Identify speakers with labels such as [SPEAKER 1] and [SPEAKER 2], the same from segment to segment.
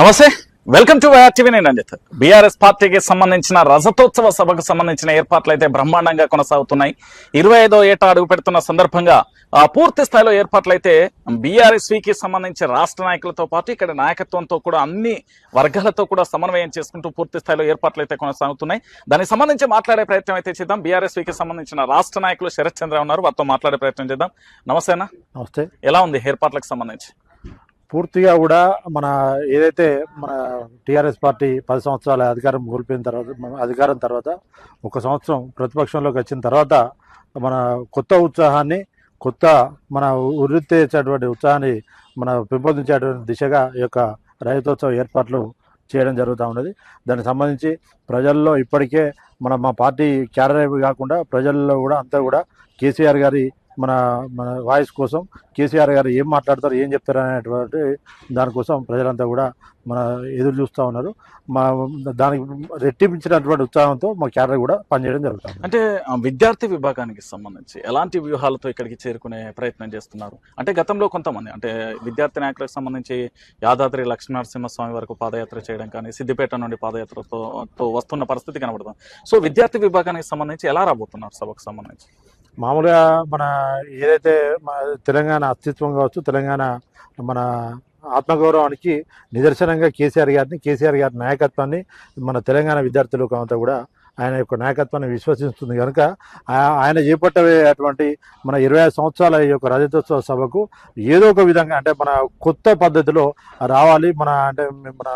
[SPEAKER 1] నమస్తే. Welcome to TV నేను Ranjith BRS పార్టీకి సంబంధించిన రజతోత్సవ సభకు సంబంధించిన ఏర్పాట్లు అయితే బ్రహ్మాండంగా కొనసాగుతున్నాయి. ఇరవై ఐదో ఏటా అడుగు పెడుతున్న సందర్భంగా ఆ పూర్తి స్థాయిలో ఏర్పాట్లు అయితే బీఆర్ఎస్కి సంబంధించి రాష్ట్ర నాయకులతో పాటు ఇక్కడ నాయకత్వంతో కూడా అన్ని వర్గాలతో కూడా సమన్వయం చేసుకుంటూ పూర్తి స్థాయిలో ఏర్పాట్లు అయితే కొనసాగుతున్నాయి. దానికి సంబంధించి మాట్లాడే ప్రయత్నం అయితే చేద్దాం. బీఆర్ఎస్కి సంబంధించిన రాష్ట్ర నాయకులు శరత్ చంద్ర ఉన్నారు. వారితో మాట్లాడే ప్రయత్నం చేద్దాం. నమస్తే అన్న.
[SPEAKER 2] నమస్తే.
[SPEAKER 1] ఎలా ఉంది? ఏర్పాట్లకు సంబంధించి.
[SPEAKER 2] పూర్తిగా కూడా మన ఏదైతే మన టీఆర్ఎస్ పార్టీ పది సంవత్సరాల అధికారం కోల్పోయిన తర్వాత మన అధికారం తర్వాత ఒక సంవత్సరం ప్రతిపక్షంలోకి వచ్చిన తర్వాత మన కొత్త ఉత్సాహాన్ని కొత్త మన ఉర్రెత్తేసేటువంటి ఉత్సాహాన్ని మన పెంపొందించేటువంటి దిశగా ఈ యొక్క రైతోత్సవ ఏర్పాట్లు చేయడం జరుగుతూ ఉన్నది. దానికి సంబంధించి ప్రజల్లో ఇప్పటికే మన మా పార్టీ క్యాడర్ కాకుండా ప్రజల్లో కూడా అంతా కూడా కేసీఆర్ గారి మన మన వాయిస్ కోసం కేసీఆర్ గారు ఏం మాట్లాడతారు ఏం చెప్తారు అనేటువంటి దానికోసం ప్రజలంతా కూడా మన ఎదురు చూస్తూ ఉన్నారు. మా దానికి రెట్టించినటువంటి ఉత్సాహంతో మా క్యాడర్ కూడా పనిచేయడం జరుగుతుంది
[SPEAKER 1] అంటే విద్యార్థి విభాగానికి సంబంధించి ఎలాంటి వ్యూహాలతో ఇక్కడికి చేరుకునే ప్రయత్నం చేస్తున్నారు? అంటే గతంలో కొంతమంది అంటే విద్యార్థి నాయకులకు సంబంధించి యాదాద్రి లక్ష్మీనరసింహస్వామి వరకు పాదయాత్ర చేయడం కానీ సిద్దిపేట నుండి పాదయాత్రతో వస్తున్న పరిస్థితి కనబడుతుంది సో విద్యార్థి విభాగానికి సంబంధించి ఎలా రాబోతున్నారు సభకు సంబంధించి?
[SPEAKER 2] మామూలుగా మన ఏదైతే తెలంగాణ అస్తిత్వం కావచ్చు తెలంగాణ మన ఆత్మగౌరవానికి నిదర్శనంగా కేసీఆర్ గారిని కేసీఆర్ గారి నాయకత్వాన్ని మన తెలంగాణ విద్యార్థులు లోకం అంతా కూడా ఆయన యొక్క నాయకత్వాన్ని విశ్వసిస్తుంది కనుక ఆయన ఆయన చేపట్టేటువంటి మన ఇరవై ఐదు సంవత్సరాల ఈ యొక్క రజతోత్సవ సభకు ఏదో ఒక విధంగా అంటే మన కొత్త పద్ధతిలో రావాలి. మన అంటే మన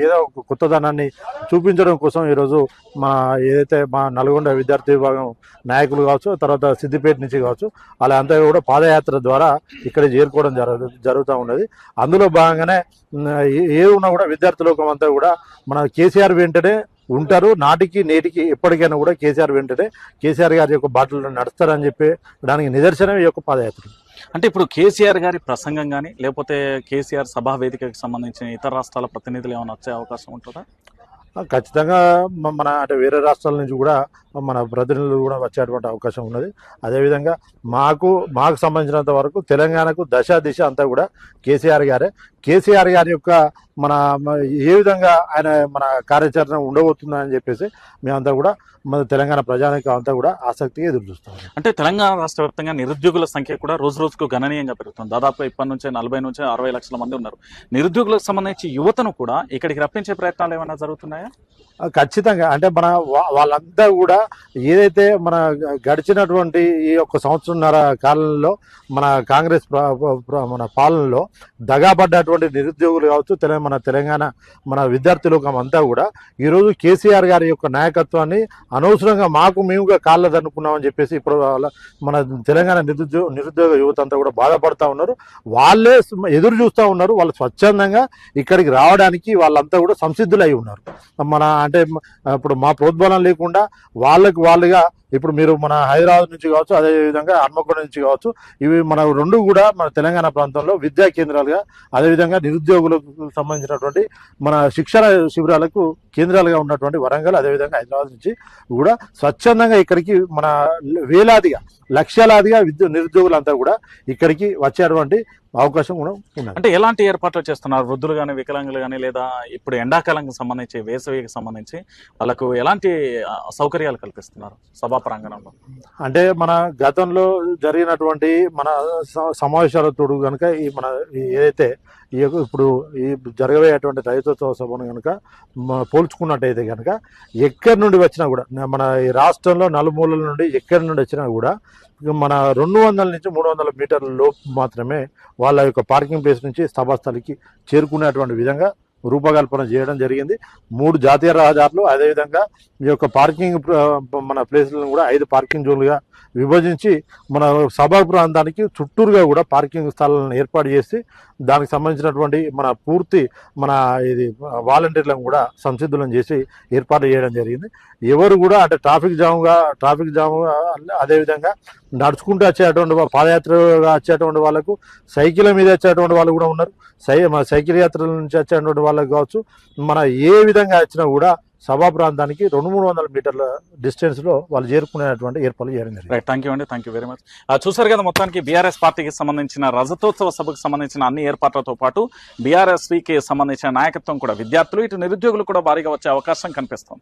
[SPEAKER 2] ఏదో ఒక కొత్తదనాన్ని చూపించడం కోసం ఈరోజు మా ఏదైతే మా నల్గొండ విద్యార్థి విభాగం నాయకులు కావచ్చు తర్వాత సిద్దిపేట నుంచి కావచ్చు అలా అంతా కూడా పాదయాత్ర ద్వారా ఇక్కడ చేరుకోవడం జరగదు జరుగుతూ ఉన్నది. అందులో భాగంగానే ఏ- ఏ ఉన్నా కూడా విద్యార్థి లోకం అంతా కూడా మన కేసీఆర్ వెంటనే ఉంటారు. నాటికి నేటికి ఎప్పటికైనా కూడా కేసీఆర్ వెంటనే కేసీఆర్ గారి యొక్క బాటలో నడుస్తారని చెప్పి దానికి నిదర్శనం ఈ యొక్క పాదయాత్ర
[SPEAKER 1] అంటే ఇప్పుడు కేసీఆర్ గారి ప్రసంగం కానీ లేకపోతే కేసీఆర్ సభా వేదికకి సంబంధించిన ఇతర రాష్ట్రాల ప్రతినిధులు ఏమైనా వచ్చే అవకాశం ఉంటుందా?
[SPEAKER 2] ఖచ్చితంగా మన అంటే వేరే రాష్ట్రాల నుంచి కూడా మన ప్రతినిధులు కూడా వచ్చేటువంటి అవకాశం ఉన్నది. అదేవిధంగా మాకు మాకు సంబంధించినంత వరకు తెలంగాణకు దశ దిశ అంతా కూడా కేసీఆర్ గారే. కేసీఆర్ గారి యొక్క మన ఏ విధంగా ఆయన మన కార్యాచరణ ఉండబోతుందని చెప్పేసి మేమంతా కూడా మన తెలంగాణ ప్రజానికి అంతా కూడా ఆసక్తిగా ఎదురు చూస్తాం.
[SPEAKER 1] అంటే తెలంగాణ రాష్ట్ర వ్యాప్తంగా నిరుద్యోగుల సంఖ్య కూడా రోజు రోజుకు గణనీయంగా పెరుగుతుంది. దాదాపు ఇప్పటి నుంచే నలభై నుంచి అరవై లక్షల మంది ఉన్నారు. నిరుద్యోగులకు సంబంధించి యువతను కూడా ఇక్కడికి రప్పించే ప్రయత్నాలు ఏమైనా జరుగుతున్నాయా?
[SPEAKER 2] ఖచ్చితంగా. అంటే మన వాళ్ళంతా కూడా ఏదైతే మన గడిచినటువంటి ఈ యొక్క సంవత్సరంన్నర కాలంలో మన కాంగ్రెస్ మన పాలనలో దగాపడ్డటువంటి నిరుద్యోగులు కావచ్చు తెల మన తెలంగాణ మన విద్యార్థి లోకం అంతా కూడా ఈరోజు కేసీఆర్ గారి యొక్క నాయకత్వాన్ని అనవసరంగా మాకు మేముగా కాళ్ళ దన్నుకున్నామని చెప్పేసి ఇప్పుడు వాళ్ళ- మన తెలంగాణ నిరుద్యోగ నిరుద్యోగ యువత అంతా కూడా బాధపడుతూ ఉన్నారు. వాళ్ళే ఎదురు చూస్తూ ఉన్నారు. వాళ్ళు స్వచ్ఛందంగా ఇక్కడికి రావడానికి వాళ్ళంతా కూడా సంసిద్ధులై ఉన్నారు. మన అంటే ఇప్పుడు మా ప్రోద్బలం లేకుండా వాళ్ళకి వాళ్ళుగా ఇప్పుడు మీరు మన హైదరాబాద్ నుంచి కావచ్చు అదే విధంగా హన్మకొండ నుంచి కావచ్చు ఇవి మన రెండు కూడా మన తెలంగాణ ప్రాంతంలో విద్యా కేంద్రాలుగా అదేవిధంగా నిరుద్యోగులకు సంబంధించినటువంటి మన శిక్షణ శిబిరాలకు కేంద్రాలుగా ఉన్నటువంటి వరంగల్ అదేవిధంగా హైదరాబాద్ నుంచి కూడా స్వచ్ఛందంగా ఇక్కడికి మన వేలాదిగా లక్షలాదిగా విద్యు నిరుద్యోగులంతా కూడా ఇక్కడికి వచ్చేటువంటి అవకాశం కూడా ఉన్నది.
[SPEAKER 1] అంటే ఎలాంటి ఏర్పాట్లు చేస్తున్నారు? వృద్ధులు కానీ వికలాంగులు కానీ లేదా ఇప్పుడు ఎండాకాలంకి సంబంధించి వేసవికి సంబంధించి వాళ్ళకు ఎలాంటి సౌకర్యాలు కల్పిస్తున్నారు? సభా ప్రాంగణంలో
[SPEAKER 2] అంటే మన గతంలో జరిగినటువంటి మన స- సమావేశాల తోడు కనుక ఈ మన ఏదైతే ఈ యొక్క ఇప్పుడు ఈ జరగబోయేటువంటి రైతోత్సవ సభను కనుక పోల్చుకున్నట్టయితే కనుక ఎక్కడి నుండి వచ్చినా కూడా మన ఈ రాష్ట్రంలో నలుమూలల నుండి ఎక్కడి నుండి వచ్చినా కూడా మన రెండు వందల నుంచి మూడు వందల మీటర్ల లోపు మాత్రమే వాళ్ళ యొక్క పార్కింగ్ ప్లేస్ నుంచి సభాస్థలికి చేరుకునేటువంటి విధంగా రూపకల్పన చేయడం జరిగింది. మూడు జాతీయ రహదారులు అదేవిధంగా ఈ యొక్క పార్కింగ్ మన ప్లేసులను కూడా ఐదు పార్కింగ్ జోన్లుగా విభజించి మన సభా ప్రాంతానికి చుట్టూరుగా కూడా పార్కింగ్ స్థలాలను ఏర్పాటు చేసి దానికి సంబంధించినటువంటి మన పూర్తి మన ఇది వాలంటీర్లను కూడా సంసిద్ధులను చేసి ఏర్పాటు చేయడం జరిగింది. ఎవరు కూడా అంటే ట్రాఫిక్ జామ్గా ట్రాఫిక్ జామ్ అదేవిధంగా నడుచుకుంటూ వచ్చేటువంటి పాదయాత్రగా వచ్చేటువంటి వాళ్ళకు సైకిల్ మీద వచ్చేటువంటి వాళ్ళు కూడా ఉన్నారు. సై మన సైకిల్ యాత్రల నుంచి వచ్చేటువంటి వాళ్ళకి కావచ్చు. మన ఏ విధంగా వచ్చినా కూడా సభా ప్రాంతానికి రెండు మూడు వందల మీటర్ల డిస్టెన్స్లో వాళ్ళు చేరుకునేటువంటి ఏర్పాట్లు చేయడం జరిగింది.
[SPEAKER 1] రైట్ థ్యాంక్ యూ అండి థ్యాంక్ యూ వెరీ మచ్ చూసారు కదా మొత్తానికి బీఆర్ఎస్ పార్టీకి సంబంధించిన రజతోత్సవ సభకు సంబంధించిన అన్ని ఏర్పాట్లతో పాటు బీఆర్ఎస్కి సంబంధించిన నాయకత్వం కూడా విద్యార్థులు ఇటు నిరుద్యోగులు కూడా భారీగా వచ్చే అవకాశం కనిపిస్తుంది.